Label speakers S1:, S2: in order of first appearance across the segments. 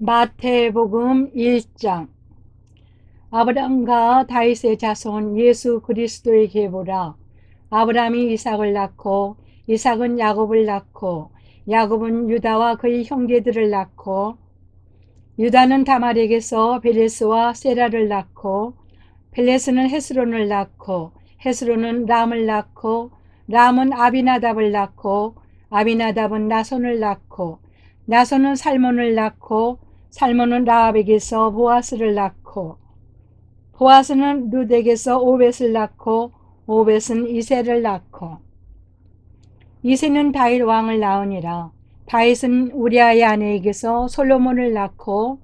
S1: 마태복음 1장 아브라함과 다윗의 자손 예수 그리스도에게 보라. 아브라함이 이삭을 낳고 이삭은 야곱을 낳고 야곱은 유다와 그의 형제들을 낳고 유다는 다말에게서 벨레스와 세라를 낳고 벨레스는 헤스론을 낳고 헤스론은 람을 낳고 람은 아비나답을 낳고 아비나답은 나손을 낳고 나손은 살몬을 낳고 살몬은 라합에게서 보아스를 낳고 보아스는 룻에게서 오벳을 낳고 오벳은 이세를 낳고. 이세는 다윗 왕을 낳으니라. 다윗은 우리아의 아내에게서 솔로몬을 낳고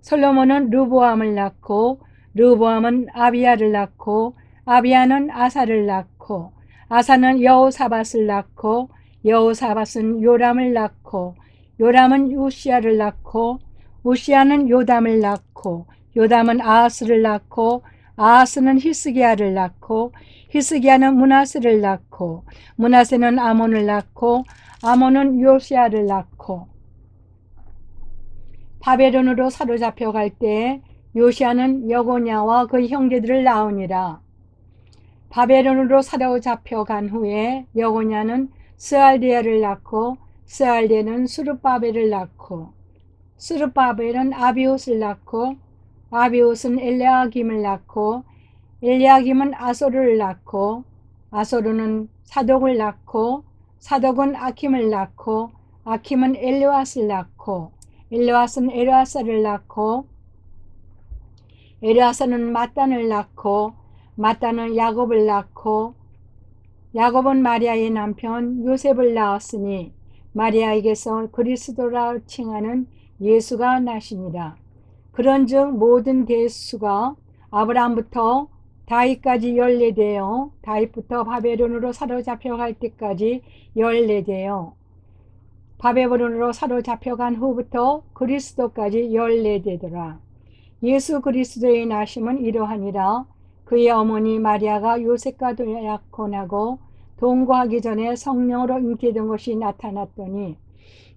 S1: 솔로몬은 르보암을 낳고 르보암은 아비야를 낳고 아비야는 아사를 낳고 아사는 여호사밧을 낳고 여호사밧은 요람을 낳고 요람은 우시아를 낳고 우시아는 요담을 낳고 요담은 아하스를 낳고 아하스는 히스기야를 낳고 히스기야는 문하세를 낳고 문하세는 아몬을 낳고 아몬은 요시아를 낳고. 바벨론으로 사로잡혀 갈때 요시아는 여고냐와 그 형제들을 낳으니라. 바벨론으로 사로잡혀 간 후에 여고냐는 스알디아를 낳고 스알디아는 수르바벨을 낳고 수르바벨은 아비옷을 낳고 아비옷은 엘레아김을 낳고 엘레아김은 아소르를 낳고 아소르는 사독을 낳고 사독은 아킴을 낳고 아킴은 엘르앗을 낳고 엘르앗은 에르아사를 낳고 에르아사는 마단을 낳고 마단은 야곱을 낳고 야곱은 마리아의 남편 요셉을 낳았으니 마리아에게서 그리스도라 칭하는 예수가 나시니라. 그런즉 모든 대수가 아브라함부터 다윗까지 열네되어 다윗부터 바벨론으로 사로잡혀 갈 때까지 열네되어 바벨론으로 사로잡혀 간 후부터 그리스도까지 열네되더라. 예수 그리스도의 나심은 이러하니라. 그의 어머니 마리아가 요셉과 약혼하고 동거하기 전에 성령으로 잉태된 것이 나타났더니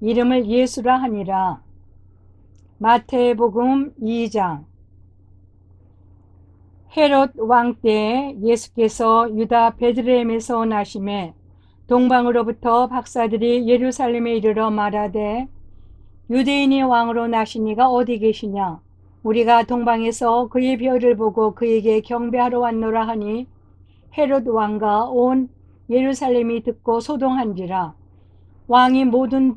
S1: 이름을 예수라 하니라. 마태복음 2장. 헤롯 왕때 예수께서 유다 베드레헴에서 나심에 동방으로부터 박사들이 예루살렘에 이르러 말하되 유대인이 왕으로 나신 이가 어디 계시냐? 우리가 동방에서 그의 별을 보고 그에게 경배하러 왔노라 하니 헤롯 왕과 온 예루살렘이 듣고 소동한지라. 왕이 모든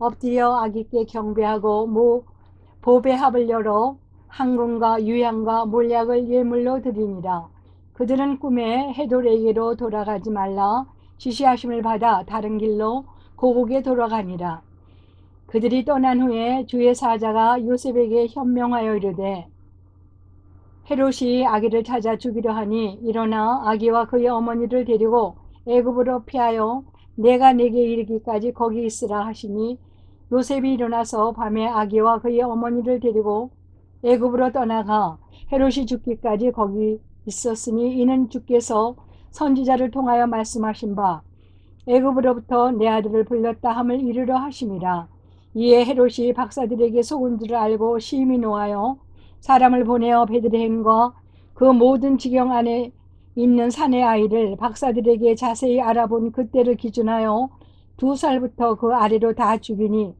S1: 엎드려 아기께 경배하고 모 보배합을 열어 항공과 유향과 몰약을 예물로 드리니라. 그들은 꿈에 헤돌에게로 돌아가지 말라 지시하심을 받아 다른 길로 고국에 돌아가니라. 그들이 떠난 후에 주의 사자가 요셉에게 현명하여 이르되 헤롯이 아기를 찾아 죽이려 하니 일어나 아기와 그의 어머니를 데리고 애굽으로 피하여 내가 내게 이르기까지 거기 있으라 하시니 요셉이 일어나서 밤에 아기와 그의 어머니를 데리고 애굽으로 떠나가 헤롯이 죽기까지 거기 있었으니 이는 주께서 선지자를 통하여 말씀하신 바 애굽으로부터 내 아들을 불렀다 함을 이르러 하심이라. 이에 헤롯이 박사들에게 속은 줄을 알고 심히 노하여 사람을 보내어 베드레헴과 그 모든 지경 안에 있는 산의 아이를 박사들에게 자세히 알아본 그때를 기준하여 두 살부터 그 아래로 다 죽이니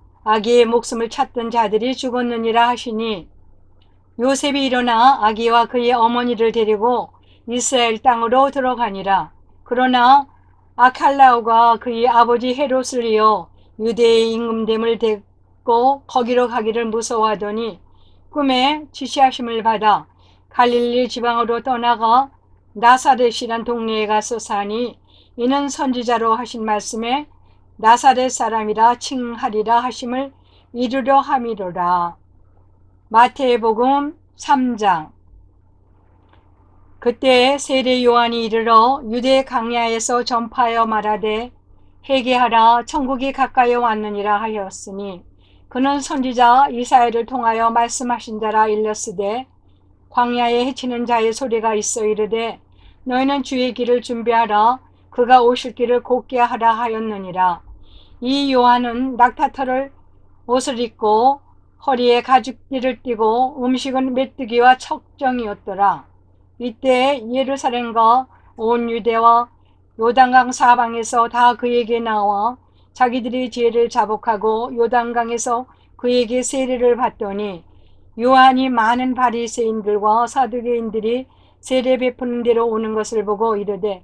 S1: 아기의 목숨을 찾던 자들이 죽었느니라 하시니 요셉이 일어나 아기와 그의 어머니를 데리고 이스라엘 땅으로 들어가니라. 그러나 아칼라오가 그의 아버지 헤롯을 이어 유대의 임금됨을 데리고 거기로 가기를 무서워하더니 꿈에 지시하심을 받아 갈릴리 지방으로 떠나가 나사렛이란 동네에 가서 사니 이는 선지자로 하신 말씀에 나사렛 사람이라 칭하리라 하심을 이루려 함이로라. 마태복음 3장 그때 세례 요한이 이르러 유대 강야에서 전파하여 말하되 회개하라 천국이 가까이 왔느니라 하였으니 그는 선지자 이사야를 통하여 말씀하신 자라 일렀으되 광야에 헤치는 자의 소리가 있어 이르되 너희는 주의 길을 준비하라 그가 오실 길을 곧게 하라 하였느니라 이 요한은 낙타털을 옷을 입고 허리에 가죽띠를 띠고 음식은 메뚜기와 척정이었더라. 이때 예루살렘과 온 유대와 요단강 사방에서 다 그에게 나와 자기들이 죄를 자복하고 요단강에서 그에게 세례를 받더니 요한이 많은 바리새인들과 사두개인들이 세례 베푸는 대로 오는 것을 보고 이르되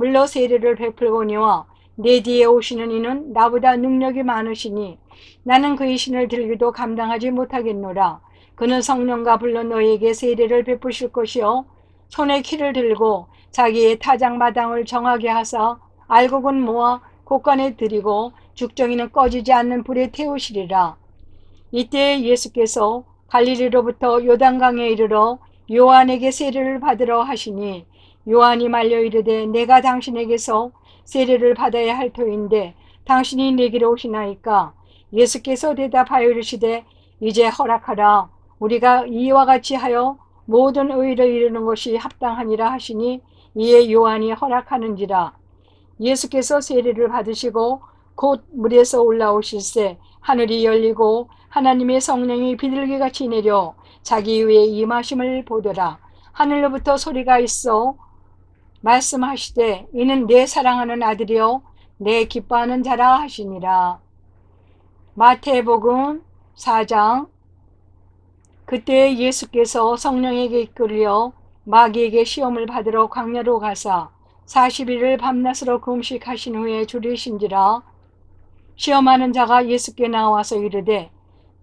S1: 물로 세례를 베풀거니와 내 뒤에 오시는 이는 나보다 능력이 많으시니 나는 그의 신을 들기도 감당하지 못하겠노라. 그는 성령과 불러 너희에게 세례를 베푸실 것이요 손에 키를 들고 자기의 타작 마당을 정하게 하사 알곡은 모아 곳간에 들이고 죽정이는 꺼지지 않는 불에 태우시리라. 이때 예수께서 갈릴리로부터 요단강에 이르러 요한에게 세례를 받으러 하시니 요한이 말려 이르되 내가 당신에게서 세례를 받아야 할 터인데 당신이 내게로 오시나이까? 예수께서 대답하여 이르시되 이제 허락하라. 우리가 이와 같이 하여 모든 의를 이루는 것이 합당하니라 하시니 이에 요한이 허락하는지라. 예수께서 세례를 받으시고 곧 물에서 올라오실새 하늘이 열리고 하나님의 성령이 비둘기같이 내려 자기 위에 임하심을 보더라. 하늘로부터 소리가 있어 말씀하시되 이는 내 사랑하는 아들이요 내 기뻐하는 자라 하시니라. 마태복음 4장 그때 예수께서 성령에게 이끌려 마귀에게 시험을 받으러 광야로 가사 40일을 밤낮으로 금식하신 후에 줄이신지라 시험하는 자가 예수께 나와서 이르되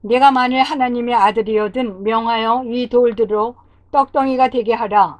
S1: 내가 만일 하나님의 아들이거든 명하여 이 돌들로 떡덩이가 되게 하라.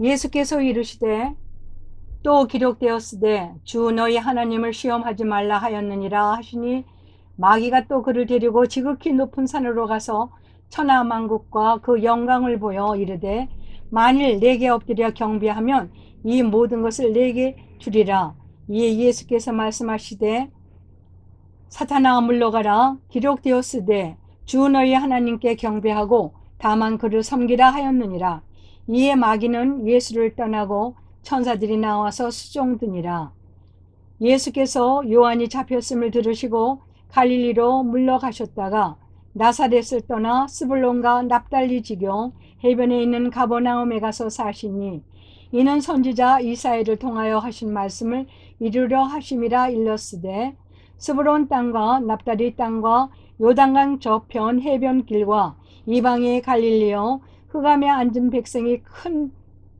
S1: 예수께서 이르시되 또 기록되었으되 주 너희 하나님을 시험하지 말라 하였느니라 하시니 마귀가 또 그를 데리고 지극히 높은 산으로 가서 천하 만국과 그 영광을 보여 이르되 만일 내게 엎드려 경배하면 이 모든 것을 내게 주리라. 이에 예수께서 말씀하시되 사탄아 물러가라. 기록되었으되 주 너희 하나님께 경배하고 다만 그를 섬기라 하였느니라 이에 마귀는 예수를 떠나고 천사들이 나와서 수종드니라. 예수께서 요한이 잡혔음을 들으시고 갈릴리로 물러가셨다가 나사렛을 떠나 스불론과 납달리 지경 해변에 있는 가버나움에 가서 사시니 이는 선지자 이사야를 통하여 하신 말씀을 이루려 하심이라 일렀으되 스불론 땅과 납달리 땅과 요단강 저편 해변길과 이방의 갈릴리어 흑암에 앉은 백성이 큰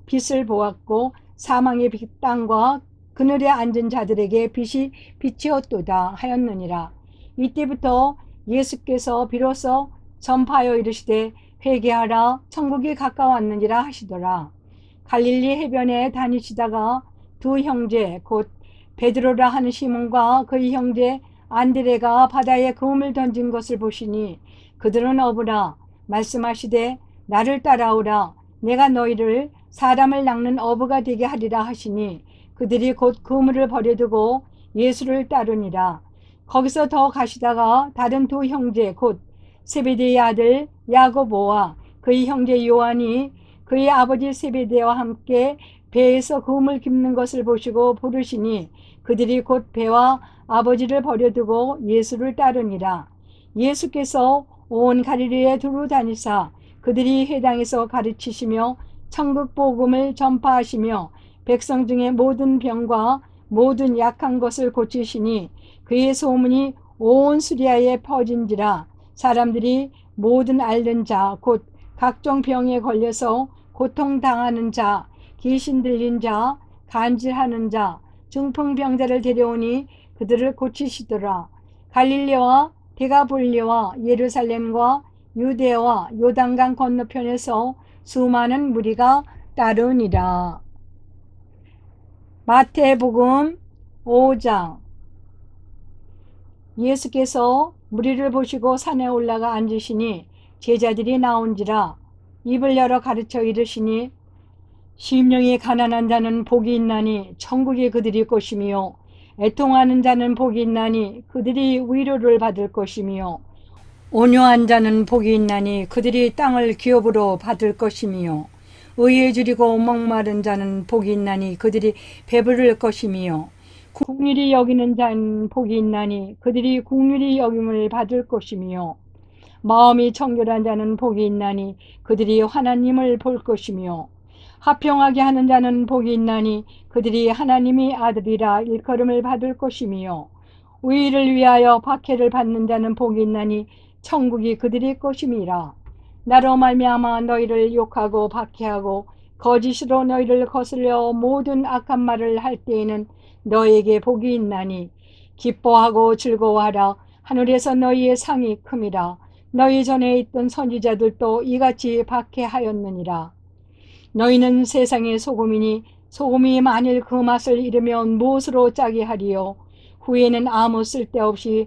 S1: 빛을 보았고 사망의 빛 땅과 그늘에 앉은 자들에게 빛이 비치었도다 하였느니라. 이때부터 예수께서 비로소 전파하여 이르시되 회개하라 천국이 가까웠느니라 하시더라. 갈릴리 해변에 다니시다가 두 형제 곧 베드로라 하는 시몬과 그의 형제 안드레가 바다에 그음을 던진 것을 보시니 그들은 어부라 말씀하시되 나를 따라오라 내가 너희를 사람을 낚는 어부가 되게 하리라 하시니 그들이 곧 그물을 버려두고 예수를 따르니라 거기서 더 가시다가 다른 두 형제 곧 세베대의 아들 야고보와 그의 형제 요한이 그의 아버지 세베대와 함께 배에서 그음을 깁는 것을 보시고 부르시니 그들이 곧 배와 아버지를 버려두고 예수를 따르니라. 예수께서 온 갈릴리에 두루 다니사 그들이 회당에서 가르치시며 천국 복음을 전파하시며 백성 중에 모든 병과 모든 약한 것을 고치시니 그의 소문이 온 수리아에 퍼진지라 사람들이 모든 앓는 자 곧 각종 병에 걸려서 고통당하는 자 귀신 들린 자 간질하는 자 중풍병자를 데려오니 그들을 고치시더라. 갈릴리와 데가볼리와 예루살렘과 유대와 요단강 건너편에서 수많은 무리가 따르니라. 마태복음 5장 예수께서 무리를 보시고 산에 올라가 앉으시니 제자들이 나온지라 입을 열어 가르쳐 이르시니 심령이 가난한 자는 복이 있나니 천국이 그들이 것이며 애통하는 자는 복이 있나니 그들이 위로를 받을 것이며 온유한 자는 복이 있나니 그들이 땅을 기업으로 받을 것이며 의에 줄이고 목마른 자는 복이 있나니 그들이 배부를 것이며 국률이 여기는 자는 복이 있나니 그들이 국률이 여김을 받을 것이며 마음이 청결한 자는 복이 있나니 그들이 하나님을 볼 것이며 화평하게 하는 자는 복이 있나니 그들이 하나님의 아들이라 일컬음을 받을 것이며 의를 위하여 박해를 받는 자는 복이 있나니 천국이 그들의 것임이라. 나로 말미암아 너희를 욕하고 박해하고 거짓으로 너희를 거슬려 모든 악한 말을 할 때에는 너에게 복이 있나니 기뻐하고 즐거워하라. 하늘에서 너희의 상이 큼이라. 너희 전에 있던 선지자들도 이같이 박해하였느니라. 너희는 세상의 소금이니 소금이 만일 그 맛을 잃으면 무엇으로 짜게 하리요? 후에는 아무 쓸데없이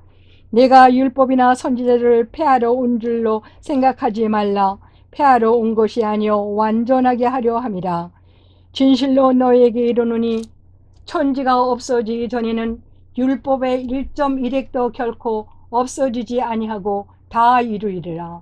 S1: 내가 율법이나 선지자를 폐하러 온 줄로 생각하지 말라. 폐하러 온 것이 아니요 완전하게 하려 함이라. 진실로 너에게 이르노니 천지가 없어지기 전에는 율법의 1.1핵도 결코 없어지지 아니하고 다 이루리라.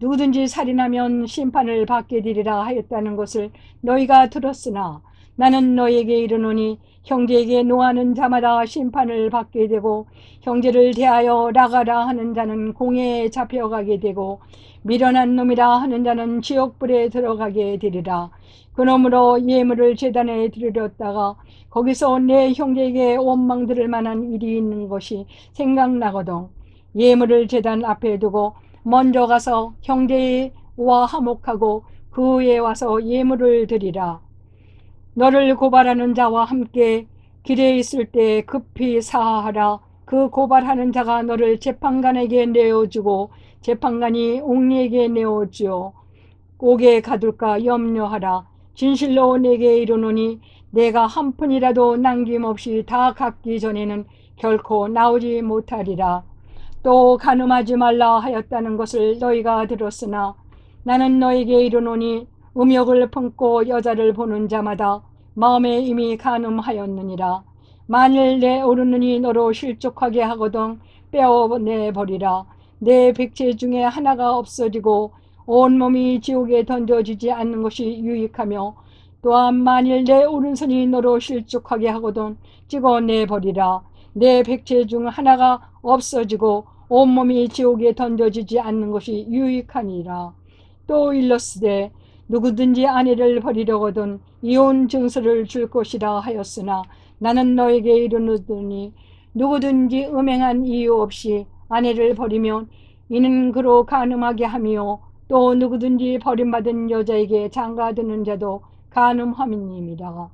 S1: 누구든지 살인하면 심판을 받게 되리라 하였다는 것을 너희가 들었으나 나는 너희에게 이르노니 형제에게 노하는 자마다 심판을 받게 되고 형제를 대하여 나가라 하는 자는 공회에 잡혀가게 되고 미련한 놈이라 하는 자는 지옥불에 들어가게 되리라. 그러므로 예물을 재단에 드렸다가 거기서 내 형제에게 원망 들을 만한 일이 있는 것이 생각나거든. 예물을 재단 앞에 두고 먼저 가서 형제와 화목하고 그 후에 와서 예물을 드리라. 너를 고발하는 자와 함께 길에 있을 때 급히 사하하라. 그 고발하는 자가 너를 재판관에게 내어주고 재판관이 옥리에게 내어주어 옥에 가둘까 염려하라. 진실로 내게 이르노니 내가 한 푼이라도 남김없이 다 갚기 전에는 결코 나오지 못하리라. 또 가늠하지 말라 하였다는 것을 너희가 들었으나 나는 너에게 이르노니 음욕을 품고 여자를 보는 자마다 마음에 이미 가늠하였느니라. 만일 내 오르느니 너로 실족하게 하거든 빼어내 버리라. 내 백체 중에 하나가 없어지고 온몸이 지옥에 던져지지 않는 것이 유익하며 또한 만일 내 오른손이 너로 실족하게 하거든 찍어내 버리라. 내 백체 중 하나가 없어지고 온몸이 지옥에 던져지지 않는 것이 유익하니라. 또 일러스되 누구든지 아내를 버리려거든 이혼 증서를 줄 것이라 하였으나 나는 너에게 이르노니 누구든지 음행한 이유 없이 아내를 버리면 이는 그로 가늠하게 하며 또 누구든지 버림받은 여자에게 장가드는 자도 가늠함이니라.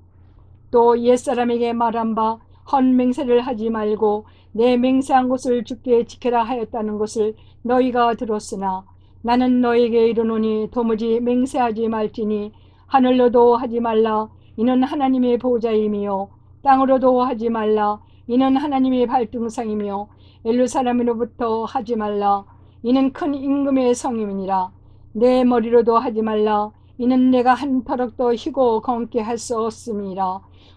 S1: 또 옛사람에게 말한 바 헌 맹세를 하지 말고 내 맹세한 것을 주께 지켜라 하였다는 것을 너희가 들었으나 나는 너에게 이르노니 도무지 맹세하지 말지니 하늘로도 하지 말라. 이는 하나님의 보좌이며 땅으로도 하지 말라. 이는 하나님의 발등상이며 엘루 사람으로부터 하지 말라. 이는 큰 임금의 성임이니라. 내 머리로도 하지 말라. 이는 내가 한 터럭도 희고 검게 할 수 없음이라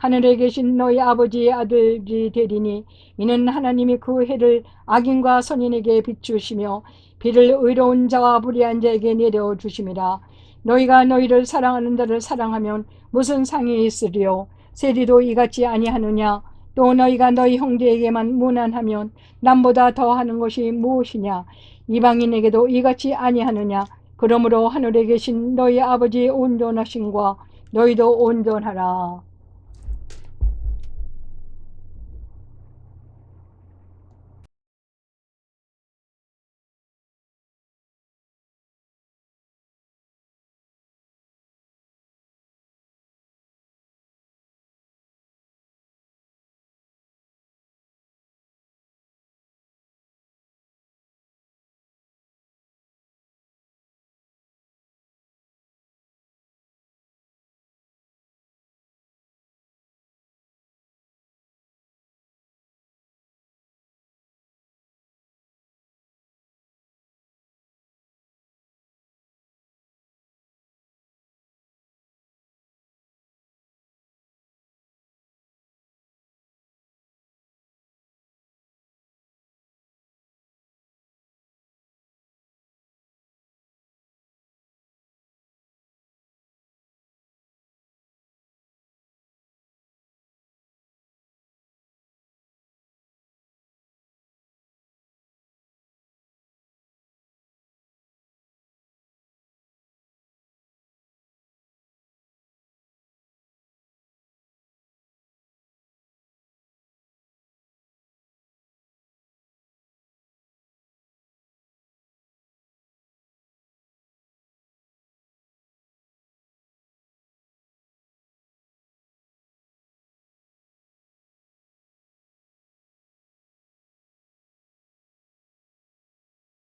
S1: 하늘에 계신 너희 아버지의 아들이 되리니 이는 하나님이 그 해를 악인과 선인에게 비추시며 비를 의로운 자와 불의한 자에게 내려 주심이라. 너희가 너희를 사랑하는 자를 사랑하면 무슨 상이 있으리요? 세리도 이같이 아니하느냐? 또 너희가 너희 형제에게만 무난하면 남보다 더하는 것이 무엇이냐? 이방인에게도 이같이 아니하느냐? 그러므로 하늘에 계신 너희 아버지의 온전하심과 너희도 온전하라.